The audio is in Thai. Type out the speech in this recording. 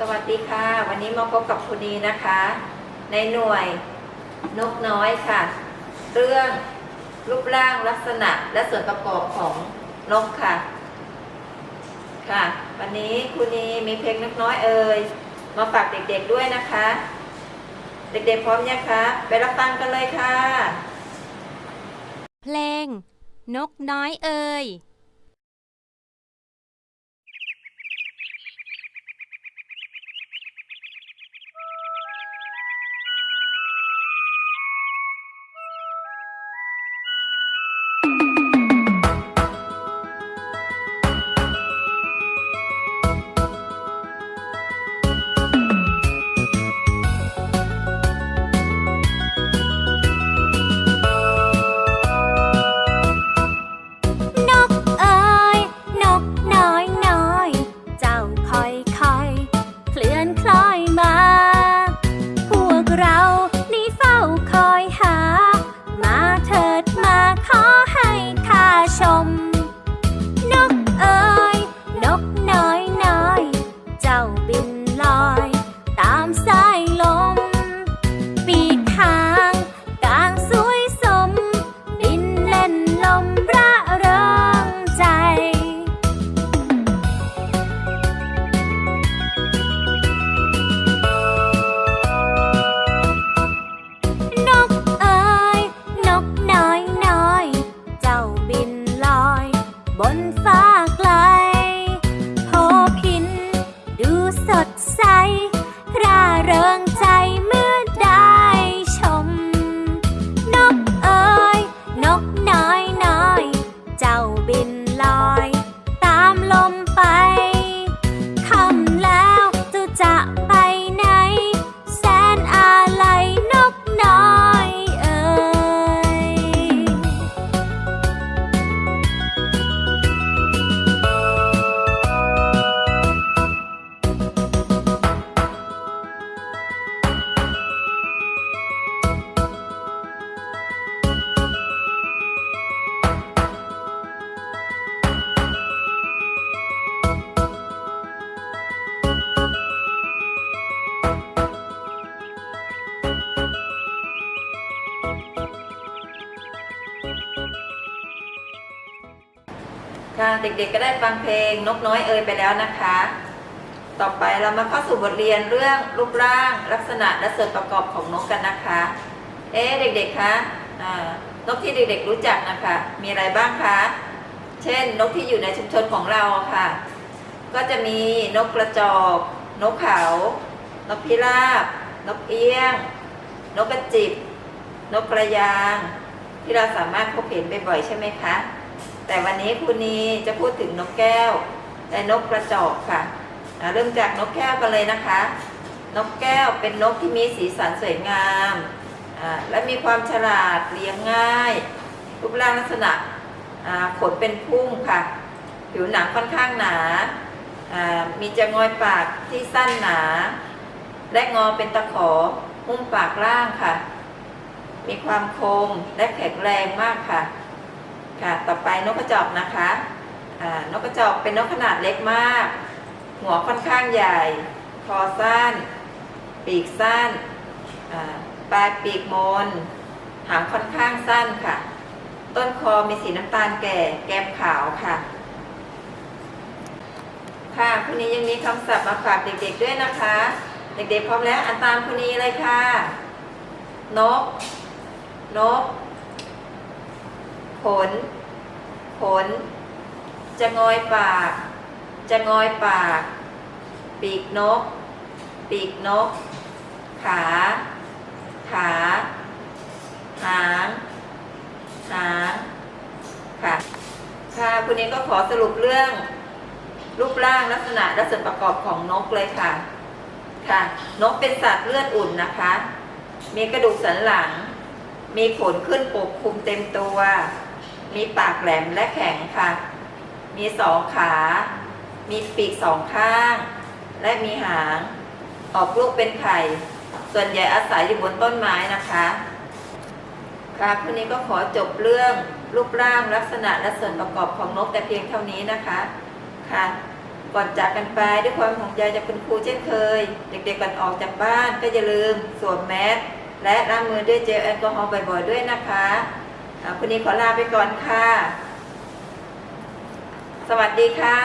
สวัสดีค่ะ วันนี้มาพบกับคุณีนะคะ ในหน่วยนกน้อยค่ะ เรื่องรูปร่างลักษณะและส่วนประกอบของนกค่ะ ค่ะ วันนี้คุณนีมีเพลงนกน้อยเอ่ยมาฝากเด็กๆด้วยนะคะ เด็กๆพร้อมยังคะไปรับฟังกันเลยค่ะ เพลง นกน้อยเอ่ย ค่ะเด็กๆก็ได้ฟังเพลงนกน้อยเอ่ยไปแล้วนะคะ ต่อไปเรามาเข้าสู่บทเรียนเรื่องรูปร่างลักษณะและส่วนประกอบของนกกันนะคะ เอ๊เด็กๆคะนกที่เด็กๆรู้จักนะคะ มีอะไรบ้างคะ เช่นนกที่อยู่ในชุมชนของเราค่ะ ก็จะมีนกกระจอก นกเขา นกพิราบ นกเอี้ยง นกกระจิบ นกกระยาง ที่เราสามารถพบเห็นบ่อยๆใช่ไหมคะ แต่วันนี้คุณนีจะพูดถึงนกแก้วและนกกระจอกค่ะเริ่มจากนกแก้วกันเลยนะคะ นกแก้วเป็นนกที่มีสีสันสวยงามและมีความฉลาดเลี้ยงง่าย รูปร่างลักษณะขนเป็นพุ่งค่ะ ผิวหนังค่อนข้างหนาอ่ามีจะงอยปากที่สั้นหนา และงอเป็นตะขอหุ้มปากล่างค่ะ มีความคมและแข็งแรงมากค่ะ ค่ะ ต่อไปนกกระจอกนะคะนกกระจอกเป็นนกขนาดเล็กมาก หัวค่อนข้างใหญ่ คอสั้น ปีกสั้น ปลายปีกมน หางค่อนข้างสั้นค่ะ ต้นคอมีสีน้ำตาลแก่ แก้มขาวค่ะ ค่ะคุณนี้ยังมีคำศัพท์มาฝากเด็กๆด้วยนะคะ เด็กๆพร้อมแล้วอ่านตามคุณนี้เลยค่ะ นก นก ขน ขน จะงอยปาก จะงอยปาก ปีกนก ปีกนก ขา ขา หาง หาง ค่ะ ค่ะคุณนี้ก็ขอสรุปเรื่อง รูปร่างลักษณะและส่วนประกอบของนกเลยค่ะ ค่ะ นกเป็นสัตว์เลือดอุ่นนะคะ มีกระดูกสันหลังมีขนขึ้นปกคลุมเต็มตัว มีปากแหลมและแข็งค่ะ มีสองขา มีปีกสองข้าง และมีหาง ออกลูกเป็นไข่ ส่วนใหญ่อาศัยอยู่บนต้นไม้นะคะ ครับวันนี้ก็ขอจบเรื่องรูปร่างลักษณะและส่วนประกอบของนกแต่เพียงเท่านี้นะคะ ค่ะ ก่อนจากกันไปด้วยความห่วงใยจากคุณครูเช่นเคย เด็กๆก่อนออกจากบ้านก็อย่าลืมสวมแมสและล้างมือด้วยเจลแอลกอฮอล์บ่อยๆด้วยนะคะ คุณนี้ขอลาไปก่อนค่ะ สวัสดีค่ะ